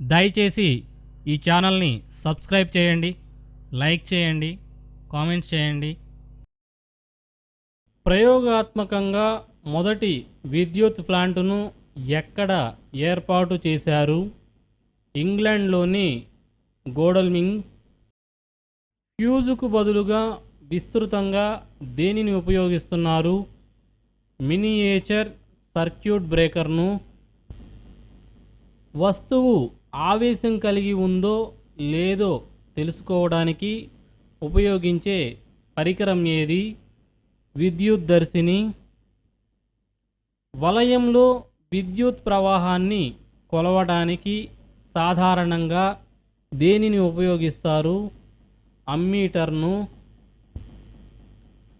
దయచేసి ఈ ఛానల్ని సబ్స్క్రైబ్ చేయండి లైక్ చేయండి కామెంట్స్ చేయండి. ప్రయోగాత్మకంగా మొదటి విద్యుత్ ప్లాంటును ఎక్కడ ఏర్పాటు చేశారు? ఇంగ్లాండ్లోని గోడల్మింగ్. ఫ్యూజుకు బదులుగా విస్తృతంగా దేనిని ఉపయోగిస్తున్నారు? మినియేచర్ సర్క్యూట్ బ్రేకర్ను. వస్తువు ఆవేశం కలిగి ఉందో లేదో తెలుసుకోవడానికి ఉపయోగించే పరికరం ఏది? విద్యుత్ దర్శిని. వలయంలో విద్యుత్ ప్రవాహాన్ని కొలవడానికి సాధారణంగా దేనిని ఉపయోగిస్తారు? అమ్మీటర్ను.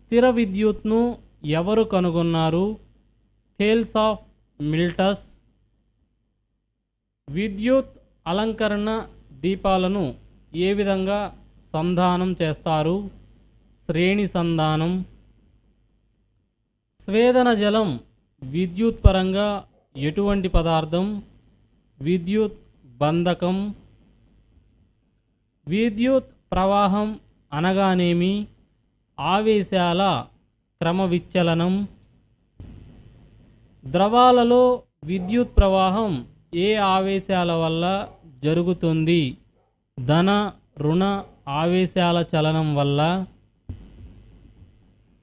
స్థిర విద్యుత్ను ఎవరు కనుగొన్నారు? థేల్స్ ఆఫ్ మిల్టస్ విద్యుత్ అలంకరణ దీపాలను ఏ విధంగా సంధానం చేస్తారు? శ్రేణి సంధానం. స్వేదన జలం విద్యుత్ పరంగా ఎటువంటి పదార్థం? విద్యుత్ బంధకం. విద్యుత్ ప్రవాహం అనగానేమి? ఆవేశాల క్రమవిచ్చలనం. ద్రవాలలో విద్యుత్ ప్రవాహం ఏ ఆవేశాల వల్ల జరుగుతుంది? ధన రుణ ఆవేశాల చలనం వల్ల?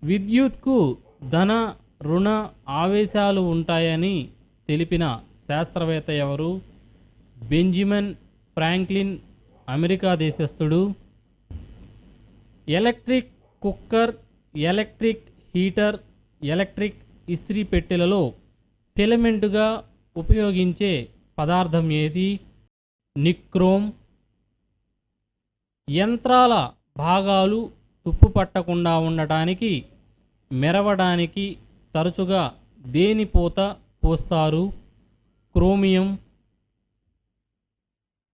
విద్యుత్కు ధన రుణ ఆవేశాలు ఉంటాయని తెలిపిన శాస్త్రవేత్త ఎవరు? Benjamin Franklin America దేశస్థుడు. Electric cooker electric heater electric ఇస్త్రీ పెట్టెలలో ఫిలమెంటుగా ఉపయోగించే పదార్థం ఏది? నిక్రోమ్. యంత్రాల భాగాలు తుప్పు పట్టకుండా ఉండటానికి మెరవడానికి తరచుగా దేని పూత పోస్తారు? క్రోమియం.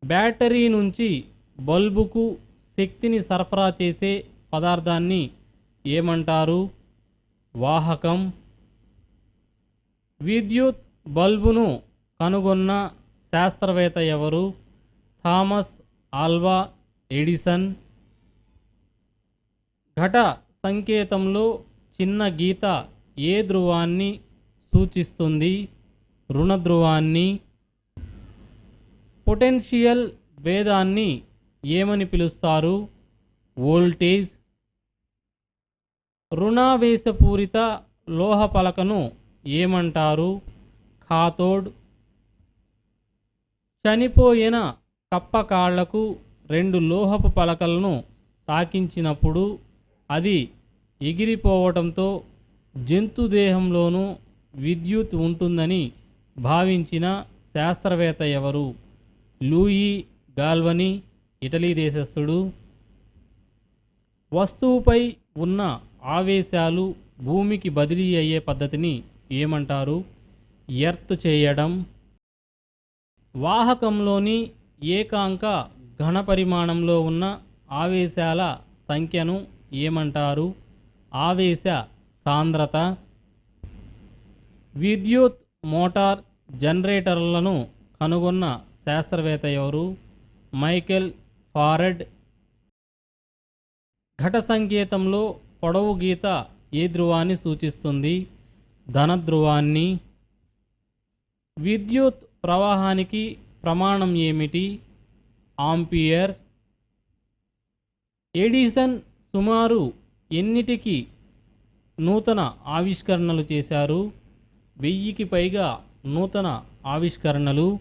బ్యాటరీ నుంచి బల్బుకు శక్తిని సరఫరా చేసే పదార్థాన్ని ఏమంటారు? వాహకం. విద్యుత్ బల్బును కనుగొన్న శాస్త్రవేత్త ఎవరు? Thomas Alva Edison. ఘట సంకేతంలో చిన్న గీత ఏ ధ్రువాన్ని సూచిస్తుంది? రుణ ధ్రువాన్ని. పొటెన్షియల్ భేదాన్ని ఏమని పిలుస్తారు? వోల్టేజ్. రుణావేశపూరిత లోహ పలకను ఏమంటారు? ఖాతోడ్ చనిపోయిన కప్ప కాళ్ళకు రెండు లోహపు పలకలను తాకించినప్పుడు అది ఎగిరిపోవటంతో జంతు దేహంలోనూ విద్యుత్ ఉంటుందని భావించిన శాస్త్రవేత్త ఎవరు? Louis గాల్వని Italy దేశస్థుడు. వస్తువుపై ఉన్న ఆవేశాలు భూమికి బదిలీ అయ్యే పద్ధతిని ఏమంటారు? ఎర్త్ చేయడం వాహకంలోని ఏకాంక ఘన పరిమాణంలో ఉన్న ఆవేశాల సంఖ్యను ఏమంటారు? ఆవేశ సాంద్రత విద్యుత్ మోటార్ జనరేటర్లను కనుగొన్న శాస్త్రవేత్త ఎవరు? Michael Faraday. ఘట సంకేతంలో పొడవు గీత ఏ ధ్రువాన్ని సూచిస్తుంది? ధన ధ్రువాన్ని విద్యుత్ ప్రవాహానికి ప్రమాణం ఏమిటి? ఆంపియర్. ఎడిసన్ సుమారు ఎన్నిటికి నూతన ఆవిష్కరణలు చేశారు? వెయ్యికి పైగా నూతన ఆవిష్కరణలు.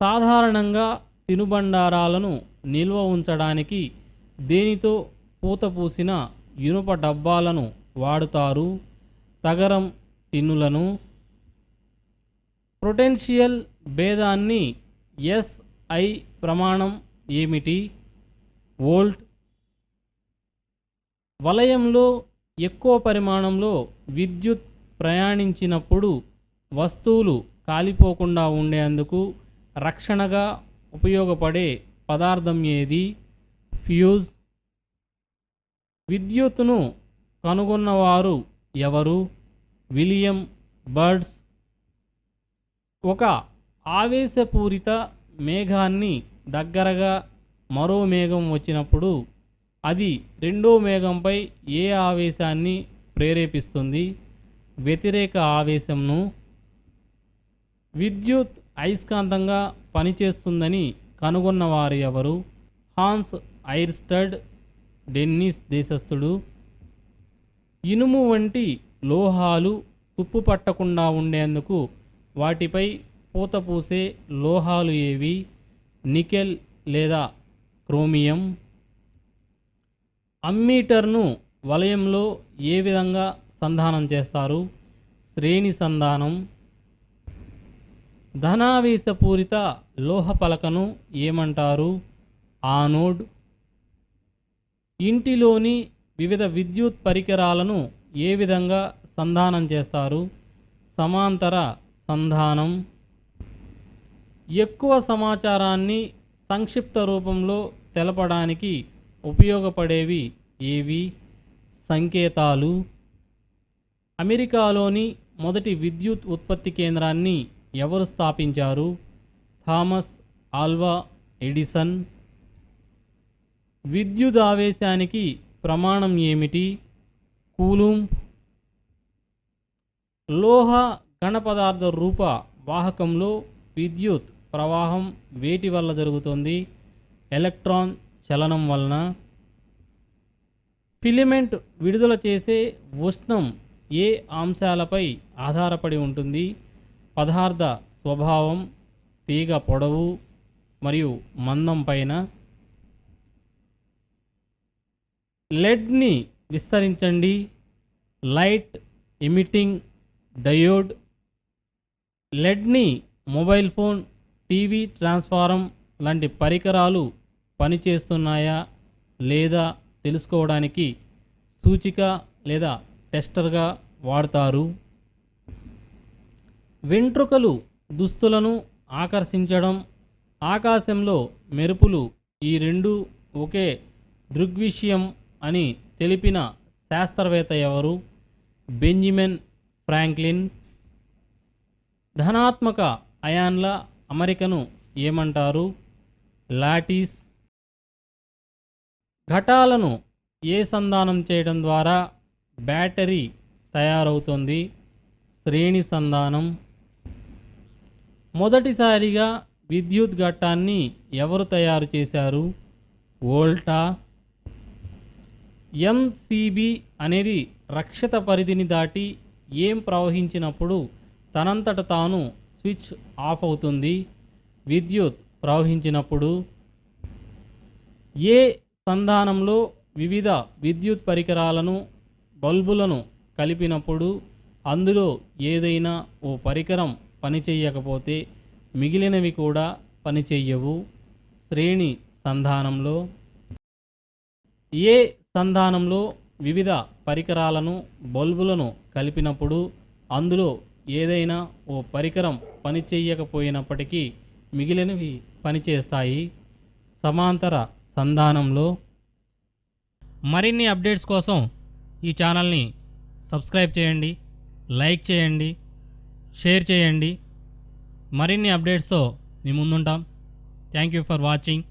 సాధారణంగా తినుబండారాలను నిల్వ ఉంచడానికి దేనితో పూత పూసిన ఇనుప డబ్బాలను వాడుతారు? తగరం తిన్నులను పొటెన్షియల్ భేదాన్ని ఎస్ఐ ప్రమాణం ఏమిటి? వోల్ట్ వలయంలో ఎక్కువ పరిమాణంలో విద్యుత్ ప్రయాణించినప్పుడు వస్తువులు కాలిపోకుండా ఉండేందుకు రక్షణగా ఉపయోగపడే పదార్థం ఏది? ఫ్యూజ్. విద్యుత్తును కనుగొన్నవారు ఎవరు? విలియం బర్డ్స్. ఒక ఆవేశపూరిత మేఘాన్ని దగ్గరగా మరో మేఘం వచ్చినప్పుడు అది రెండో మేఘంపై ఏ ఆవేశాన్ని ప్రేరేపిస్తుంది? వ్యతిరేక ఆవేశంను విద్యుత్ అయస్కాంతంగా పనిచేస్తుందని కనుగొన్నవారు ఎవరు? హాన్స్ ఐర్స్టడ్ డెన్నిస్ దేశస్థుడు. ఇనుము వంటి లోహాలు తుప్పు పట్టకుండా ఉండేందుకు వాటిపై పూత పూసే లోహాలు ఏవి? నికెల్ లేదా క్రోమియం? అమ్మీటర్ను వలయంలో ఏ విధంగా సంధానం చేస్తారు? శ్రేణి సంధానం. ధనావేశపూరిత లోహ పలకను ఏమంటారు? ఆనోడ్. ఇంటిలోని వివిధ విద్యుత్ పరికరాలను ఏ విధంగా సంధానం చేస్తారు? సమాంతర సంధానం. ఎక్కువ సమాచారాన్ని సంక్షిప్త రూపంలో తెలపడానికి ఉపయోగపడేవి ఏవి? సంకేతాలు. అమెరికాలోని మొదటి విద్యుత్ ఉత్పత్తి కేంద్రాన్ని ఎవరు స్థాపించారు? Thomas Alva Edison. విద్యుదావేశానికి ప్రమాణం ఏమిటి? కూలూం లోహ కణపదార్థ రూప వాహకంలో విద్యుత్ ప్రవాహం వేటి వల్ల జరుగుతుంది? ఎలక్ట్రాన్ చలనం వలన. ఫిలిమెంట్ విడుదల చేసే ఉష్ణం ఏ అంశాలపై ఆధారపడి ఉంటుంది? పదార్థ స్వభావం తీగ పొడవు మరియు మందం పైన. లెడ్ని విస్తరించండి. లైట్ ఎమిటింగ్ డయోడ్ లెడ్ని మొబైల్ ఫోన్ టీవీ ట్రాన్స్ఫారం లాంటి పరికరాలు పనిచేస్తున్నాయా లేదా తెలుసుకోవడానికి సూచిక లేదా టెస్టర్గా వాడతారు? వెంట్రుకలు దుస్తులను ఆకర్షించడం ఆకాశంలో మెరుపులు ఈ రెండు ఒకే దృగ్విషయం అని తెలిపిన శాస్త్రవేత్త ఎవరు? బెంజిమిన్ ఫ్రాంక్లిన్ ధనాత్మక అయాన్ల అమరికను ఏమంటారు? లాటిస్ ఘటాలను ఏ సంధానం చేయడం ద్వారా బ్యాటరీ తయారవుతుంది? శ్రేణి సంధానం. మొదటిసారిగా విద్యుత్ ఘట్టాన్ని ఎవరు తయారు చేశారు? వోల్టా. ఎంసిబి అనేది రక్షిత పరిధిని దాటి ఏం ప్రవహించినప్పుడు తనంతట తాను స్విచ్ ఆఫ్ అవుతుంది. విద్యుత్ ప్రవహించినప్పుడు ఏ సంధానంలో వివిధ విద్యుత్ పరికరాలను బల్బులను కలిపినప్పుడు అందులో ఏదైనా ఓ పరికరం పనిచేయకపోతే మిగిలినవి కూడా పనిచేయవు శ్రేణి సంధానంలో ఏ సంధానంలో వివిధ పరికరాలను బల్బులను కలిపినప్పుడు అందులో ఏదైనా ఓ పరికరం పనిచేయకపోయినప్పటికీ మిగిలినవి పనిచేస్తాయి సమాంతర సంధానంలో మరిన్ని అప్డేట్స్ కోసం ఈ ఛానల్ని సబ్స్క్రైబ్ చేయండి లైక్ చేయండి షేర్ చేయండి. మరిన్ని అప్డేట్స్తో మీ ముందుంటాం. Thank you for watching.